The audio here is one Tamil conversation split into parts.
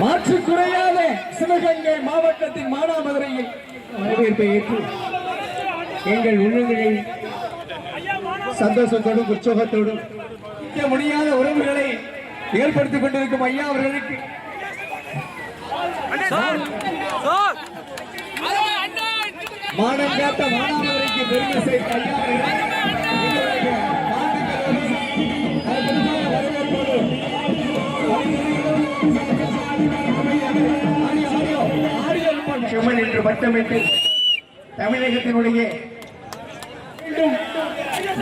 மாற்று குறையாத சிவகங்கை மாவட்டத்தின் மானாமதுரையில் வரவேற்பை ஏற்று எங்கள் உள்ளங்களில் சந்தோஷத்தோடும் உற்சவத்தோடும் நிற்க முடியாத உறவுகளை ஏற்படுத்திக் கொண்டிருக்கும் ஐயா அவர்களுக்கு. மானம் காத்த மானாமதுரைக்கு பெருமை சேர்த்த ஐயா அவர்கள். சிவன் என்று பட்டமிட்டு தமிழகத்தினுடைய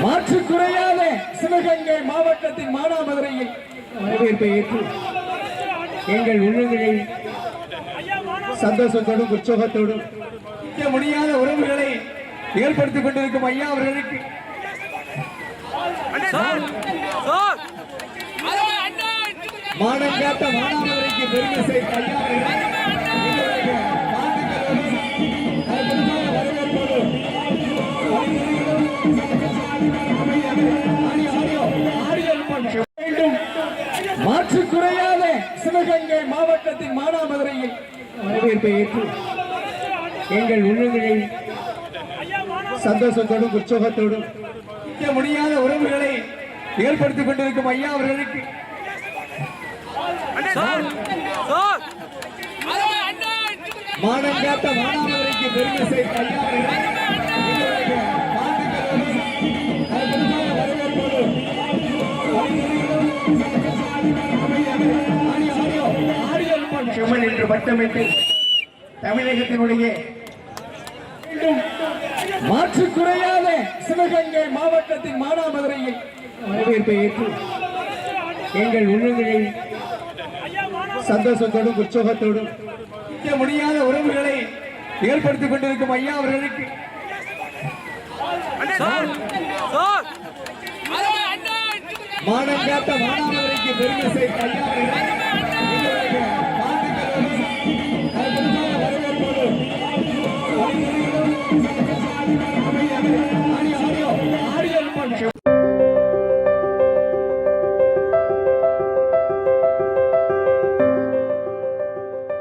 மாற்று குறையாத சிவகங்கை மாவட்டத்தின் மானாமதுரையில் வரவேற்பை ஏற்று எங்கள் உள்ளங்களில் சந்தோஷத்தோடும் உற்சவத்தோடும் நிற்க முடியாத உறவுகளை ஏற்படுத்திக் கொண்டிருக்கும் ஐயா அவர்களுக்கு. மானம் காத்த மானாமதுரைக்கு பெருமை ஐயா சிவகங்கை மாவட்டத்தின் மானாமதுரையில் வரவேற்பை ஏற்று எங்கள் உள்ளங்களில் சந்தோஷத்தோடும் உற்சவத்தோடும் நிற்க முடியாத உறவுகளை ஏற்படுத்திக் கொண்டிருக்கும் ஐயா அவர்களுக்கு மானம் காத்த மானாமதுரைக்கு பெருமை சேர்த்த ஐயா பட்டமிட்டு தமிழகத்தினுடைய மாற்று குறையாத சிவகங்கை மாவட்டத்தின் மானாமதுரையில் வரவேற்பை ஏற்று எங்கள் உள்ளங்களில் சந்தோஷத்தோடும் உற்சவத்தோடும் நிற்க முடியாத உறவுகளை ஏற்படுத்திக் கொண்டிருக்கும் ஐயா அவர்களுக்கு மானம் காத்த மானாமதுரைக்கு பெருமை சேர்த்த ஐயா